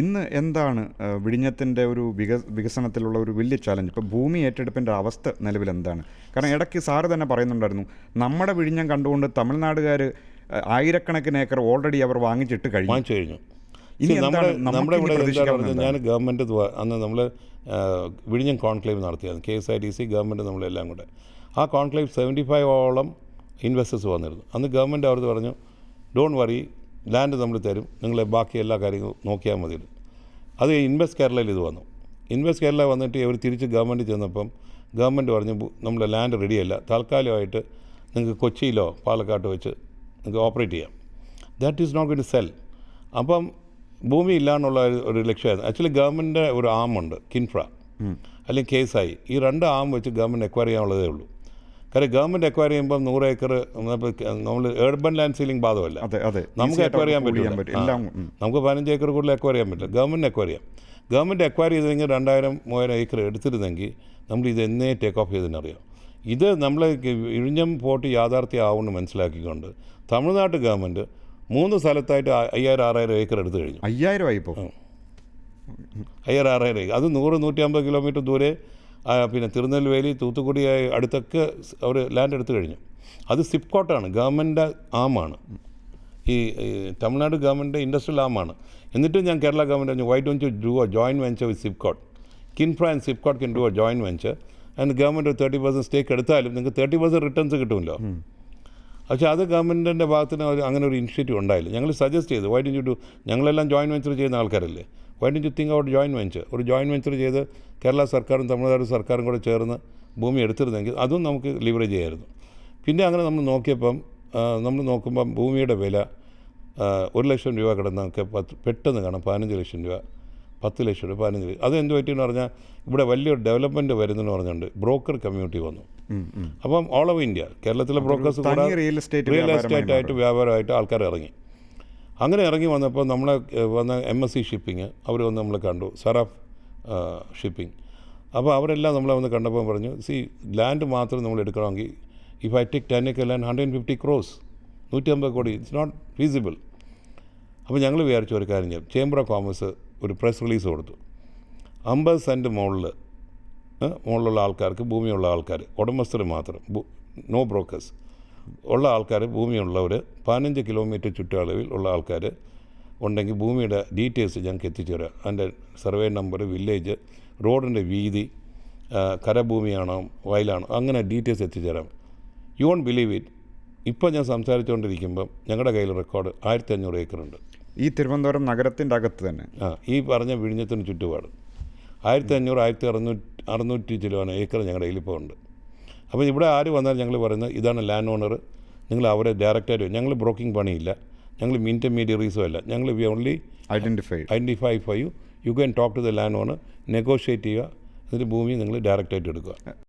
ഇന്ന് എന്താണ് വിഴിഞ്ഞത്തിന്റെ ഒരു വിക വികസനത്തിലുള്ള ഒരു വലിയ ചലഞ്ച് ഇപ്പോൾ ഭൂമി ഏറ്റെടുപ്പിന്റെ അവസ്ഥ നിലവിൽ എന്താണ്? കാരണം ഇടയ്ക്ക് സാറ് തന്നെ പറയുന്നുണ്ടായിരുന്നു നമ്മുടെ വിഴിഞ്ഞം കണ്ടുകൊണ്ട് തമിഴ്നാടുകാർ ആയിരക്കണക്കിന് ഏക്കർ ഓൾറെഡി അവർ വാങ്ങിച്ചിട്ട് കഴിഞ്ഞു. വാങ്ങിച്ചു കഴിഞ്ഞു. ഇനി നമ്മുടെ നമ്മുടെ ഇവിടെ ഞാൻ ഗവൺമെന്റ് അന്ന് നമ്മൾ വിഴിഞ്ഞം conclave നടത്തിയായിരുന്നു. K S I T C government നമ്മളെല്ലാം കൂടെ. ആ കോൺക്ലേവ് സെവന്റി ഫൈവ് ഓളം ഇൻവെസ്റ്റേഴ്സ് വന്നിരുന്നു. അന്ന് ഗവൺമെന്റ് അവർ പറഞ്ഞു ഡോണ്ട് വറി ലാൻഡ് നമ്മൾ തരും. നിങ്ങളെ ബാക്കി എല്ലാ കാര്യങ്ങളും നോക്കിയാൽ മതി. അത് ഇൻവെസ്റ്റ് കേരളയിൽ ഇത് വന്നു. ഇൻവെസ്റ്റ് കേരള വന്നിട്ട് ഇവർ തിരിച്ച് ഗവൺമെന്റ് ചെന്നപ്പം ഗവൺമെന്റ് പറഞ്ഞു "ബു- നമ്മുടെ ലാൻഡ് റെഡിയല്ല. താൽക്കാലികമായിട്ട് നിങ്ങൾക്ക് കൊച്ചിയിലോ പാലക്കാട്ട് വെച്ച് നിങ്ങൾക്ക് ഓപ്പറേറ്റ് ചെയ്യാം. That is not good to sell അപ്പം ഭൂമി ഇല്ല എന്നുള്ള ഒരു- ഒരു ലക്ഷ്യമായിരുന്നു. ആക്ച്വലി ഗവൺമെന്റിന്റെ ഒരു ആമുണ്ട് കിൻഫ്ര അല്ലെങ്കിൽ കേസായി ഈ രണ്ട് ആം വെച്ച് ഗവൺമെന്റ് എക്വയർ ചെയ്യാനുള്ളതേ ഉള്ളൂ. കാര്യം ഗവൺമെന്റ് എക്വയർ ചെയ്യുമ്പോൾ നൂറ് ഏക്കർ നമ്മൾ ഏർബൻ ലാൻഡ് സീലിംഗ് ബാധമല്ല അതെ അതെ. നമുക്ക് അക്വയർ ചെയ്യാൻ പറ്റില്ല. നമുക്ക് പതിനഞ്ച് ഏക്കർ കൂടുതൽ എക്വയർ ചെയ്യാൻ പറ്റില്ല. ഗവൺമെന്റ് എക്വയർ ചെയ്യാം. ഗവൺമെന്റ് എക്വയർ ചെയ്തെങ്കിൽ രണ്ടായിരം മൂവായിരം ഏക്കർ എടുത്തിരുന്നെങ്കിൽ നമ്മൾ ഇത് എന്നേ ടേക്ക് ഓഫ് ചെയ്തതിനറിയാം ഇത് നമ്മൾ ഇഴിഞ്ഞം പോട്ട് യാഥാർത്ഥ്യമാവുമെന്ന് മനസ്സിലാക്കിക്കൊണ്ട് തമിഴ്നാട്ട് ഗവൺമെന്റ് മൂന്ന് സ്ഥലത്തായിട്ട് അയ്യായിരം ആറായിരം ഏക്കർ എടുത്തു കഴിഞ്ഞു. അയ്യായിരം ആയിപ്പോൾ അയ്യായിരം ആറായിരം ഏക്കർ. അത് നൂറ് നൂറ്റി അമ്പത് കിലോമീറ്റർ ദൂരെ പിന്നെ തിരുനെൽവേലി തൂത്തുക്കുടി ആയി അടുത്തൊക്കെ അവർ ലാൻഡ് എടുത്തു കഴിഞ്ഞു. അത് സിപ്കോട്ടാണ് ഗവൺമെന്റ് ആമാണ്. ഈ തമിഴ്നാട് ഗവൺമെന്റ് ഇൻഡസ്ട്രിയൽ ആമാണ്. എന്നിട്ടും ഞാൻ കേരള ഗവൺമെന്റ് പറഞ്ഞു why don't you do a join venture with SIPCOT KINFRA and SIPCOT kin do a join venture and government ഒരു തേർട്ടി പെർസെന്റ് സ്റ്റേക്ക് എടുത്താലും നിങ്ങൾക്ക് തേർട്ടി പെർസെന്റ് റിട്ടേൺസ് കിട്ടുമല്ലോ. പക്ഷേ അത് ഗവൺമെന്റിന്റെ ഭാഗത്തിന് അങ്ങനെ ഒരു ഇനിഷ്യേറ്റീവ് ഉണ്ടായില്ല. ഞങ്ങൾ സജസ്റ്റ് ചെയ്തു വൈ ഡു യു ഡു ഞങ്ങളെല്ലാം ജോയിൻ വെഞ്ചർ ചെയ്യുന്ന ആൾക്കാരല്ലേ. Why do you think out joint venture ഒരു ജോയിന്റ് വെഞ്ചർ ചെയ്ത് കേരള സർക്കാരും തമിഴ്നാട് സർക്കാരും കൂടെ ചേർന്ന് ഭൂമി എടുത്തിരുന്നെങ്കിൽ അതും നമുക്ക് ലിവറേജ് ചെയ്യായിരുന്നു. പിന്നെ അങ്ങനെ നമ്മൾ നോക്കിയപ്പം നമ്മൾ നോക്കുമ്പം ഭൂമിയുടെ വില ഒരു ലക്ഷം രൂപ കിടന്ന് നമുക്ക് പത്ത് പെട്ടെന്ന് കാണാം പതിനഞ്ച് ലക്ഷം രൂപ പത്ത് ലക്ഷം രൂപ പതിനഞ്ച് ലക്ഷം അത് എന്ത് പറ്റിയെന്ന് പറഞ്ഞാൽ ഇവിടെ വലിയൊരു ഡെവലപ്മെന്റ് വരുന്നെന്ന് പറഞ്ഞുകൊണ്ട് ബ്രോക്കർ കമ്മ്യൂണിറ്റി വന്നു. അപ്പം ഓൾ ഓഫ് ഇന്ത്യ കേരളത്തിലെ ബ്രോക്കേഴ്സ് കൂടെ റിയൽ എസ്റ്റേറ്റ് ആയിട്ട് വ്യാപാരമായിട്ട് ആൾക്കാർ ഇറങ്ങി. അങ്ങനെ ഇറങ്ങി വന്നപ്പോൾ നമ്മളെ വന്ന എം എസ് സി ഷിപ്പിങ് അവർ വന്ന് നമ്മളെ കണ്ടു സറാഫ് ഷിപ്പിംഗ്. അപ്പോൾ അവരെല്ലാം നമ്മളെ വന്ന് കണ്ടപ്പോൾ പറഞ്ഞു സി ലാൻഡ് മാത്രം നമ്മൾ എടുക്കണമെങ്കിൽ ഇഫ് ഐ ടേക്ക് ടെൻ ഒക്കെ land hundred and fifty crores നൂറ്റമ്പത് കോടി ഇറ്റ്സ് നോട്ട് ഫീസിബിൾ അപ്പോൾ ഞങ്ങൾ വിചാരിച്ചു ഒരു കാര്യം ചെയ്യാം ചേംബർ ഓഫ് കോമേഴ്സ് ഒരു പ്രസ് റിലീസ് കൊടുത്തു. അമ്പത് സെന്റ് മുകളിൽ മുകളിലുള്ള ആൾക്കാർക്ക് ഭൂമിയുള്ള ആൾക്കാർ ഉടമസ്ഥർ മാത്രം നോ ബ്രോക്കേഴ്സ് ഉള്ള ആൾക്കാർ ഭൂമിയുള്ളവർ പതിനഞ്ച് കിലോമീറ്റർ ചുറ്റളവിൽ ഉള്ള ആൾക്കാർ ഉണ്ടെങ്കിൽ ഭൂമിയുടെ ഡീറ്റെയിൽസ് ഞങ്ങൾക്ക് എത്തിച്ചു തരാം. അതിന്റെ സർവേ നമ്പർ വില്ലേജ് റോഡിന്റെ വീതി കരഭൂമിയാണോ വയലാണോ അങ്ങനെ ഡീറ്റെയിൽസ് എത്തിച്ചു തരാം. യു വോണ്ട് ബിലീവ് ഇറ്റ് ഇപ്പോൾ ഞാൻ സംസാരിച്ചുകൊണ്ടിരിക്കുമ്പം ഞങ്ങളുടെ കയ്യിൽ റെക്കോർഡ് ആയിരത്തി അഞ്ഞൂറ് ഏക്കറുണ്ട് ഈ തിരുവനന്തപുരം നഗരത്തിന്റെ അകത്ത് തന്നെ? ആ ഈ പറഞ്ഞ വിഴിഞ്ഞത്തിന് ചുറ്റുപാട്. ആയിരത്തി അഞ്ഞൂറ് ആയിരത്തി അറുന്നൂറ്റി അറുന്നൂറ്റി ചിലവാണ് ഏക്കർ ഞങ്ങളുടെ കയ്യിൽ ഇപ്പോൾ ഉണ്ട്. അപ്പോൾ ഇവിടെ ആര് വന്നാലും ഞങ്ങൾ പറയുന്നത് ഇതാണ് ലാൻഡ് ഓണർ നിങ്ങൾ അവരെ ഡയറക്റ്റായിട്ട് ഞങ്ങൾ ബ്രോക്കിംഗ് പണിയില്ല. ഞങ്ങൾ ഇന്റർമീഡിയറീസും അല്ല. ഞങ്ങൾ we only identify identify you you can talk to the land owner negotiate ചെയ്യുക. എന്നിട്ട് ഭൂമി നിങ്ങൾ ഡയറക്റ്റായിട്ട് എടുക്കുക.